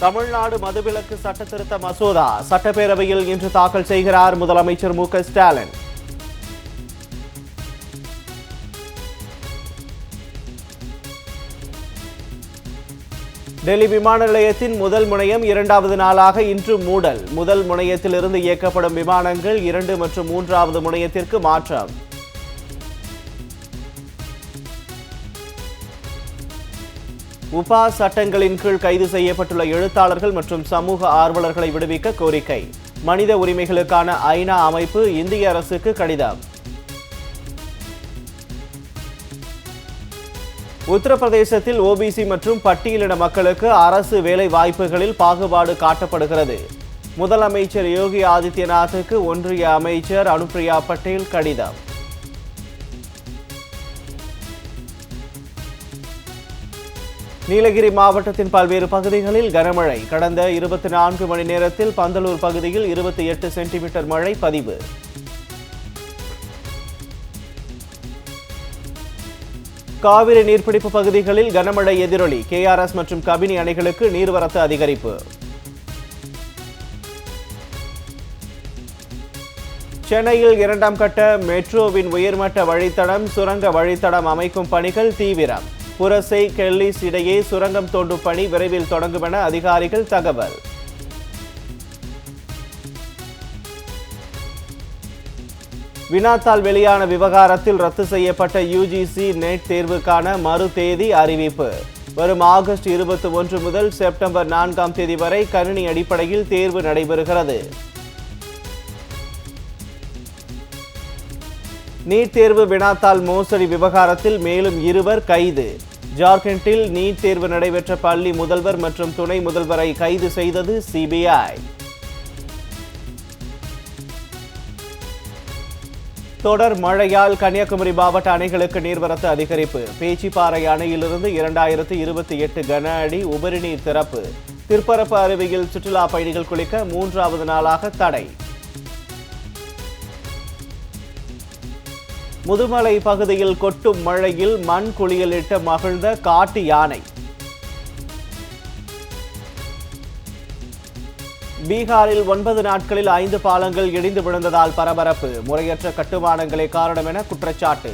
தமிழ்நாடு மதுவிலக்கு சட்ட திருத்த மசோதா சட்டப்பேரவையில் இன்று தாக்கல் செய்கிறார் முதலமைச்சர் மு ஸ்டாலின். டெல்லி விமான நிலையத்தின் முதல் முனையம் இரண்டாவது நாளாக இன்று மூடல். முதல் முனையத்திலிருந்து இயக்கப்படும் விமானங்கள் இரண்டு மற்றும் மூன்றாவது முனையத்திற்கு மாற்றம். உபா சட்டங்களின் கீழ் கைது செய்யப்பட்டுள்ள எழுத்தாளர்கள் மற்றும் சமூக ஆர்வலர்களை விடுவிக்க கோரிக்கை. மனித உரிமைகளுக்கான ஐநா அமைப்பு இந்திய அரசுக்கு கடிதம். உத்தரப்பிரதேசத்தில் ஓபிசி மற்றும் பட்டியலின மக்களுக்கு அரசு வேலை வாய்ப்புகளில் பாகுபாடு காட்டப்படுகிறது. முதலமைச்சர் யோகி ஆதித்யநாத்துக்கு ஒன்றிய அமைச்சர் அனுப்பிரியா பட்டேல் கடிதம். நீலகிரி மாவட்டத்தின் பல்வேறு பகுதிகளில் கனமழை. கடந்த இருபத்தி நான்கு மணி நேரத்தில் பந்தலூர் பகுதியில் இருபத்தி எட்டு சென்டிமீட்டர் மழை பதிவு. காவிரி நீர்பிடிப்பு பகுதிகளில் கனமழை எதிரொலி. கேஆர்எஸ் மற்றும் கபினி அணைகளுக்கு நீர்வரத்து அதிகரிப்பு. சென்னையில் இரண்டாம் கட்ட மெட்ரோவின் உயர்மட்ட வழித்தடம் சுரங்க வழித்தடம் அமைக்கும் பணிகள் தீவிரம். புரசை கெல்லிஸ் இடையே சுரங்கம் தோண்டும் பணி விரைவில் தொடங்கும் என அதிகாரிகள் தகவல். வினாத்தால் வெளியான விவகாரத்தில் ரத்து செய்யப்பட்ட யுஜிசி நெட் தேர்வுக்கான மறு தேதி அறிவிப்பு. வரும் ஆகஸ்ட் இருபத்தி ஒன்று முதல் செப்டம்பர் நான்காம் தேதி வரை கணினி அடிப்படையில் தேர்வு நடைபெறுகிறது. நீட் தேர்வு வினாத்தாள் மோசடி விவகாரத்தில் மேலும் இருவர் கைது. ஜார்க்கண்டில் நீட் தேர்வு நடைபெற்ற பள்ளி முதல்வர் மற்றும் துணை முதல்வரை கைது செய்தது சிபிஐ. தொடர் மழையால் கன்னியாகுமரி மாவட்ட அணைகளுக்கு நீர்வரத்து அதிகரிப்பு. பேச்சிப்பாறை அணையிலிருந்து இரண்டாயிரத்து இருபத்தி எட்டு கன அடி உபரி நீர் திறப்பு. திருப்பரப்பு அருவியில் சுற்றுலா பயணிகள் குளிக்க மூன்றாவது நாளாக தடை. முதுமலை பகுதியில் கொட்டும் மழையில் மண் குளியலிட்டு மகிழ்ந்த காட்டு யானை. பீகாரில் ஒன்பது நாட்களில் ஐந்து பாலங்கள் இடிந்து விழுந்ததால் பரபரப்பு. முறையற்ற கட்டுமானங்களே காரணம் என குற்றச்சாட்டு.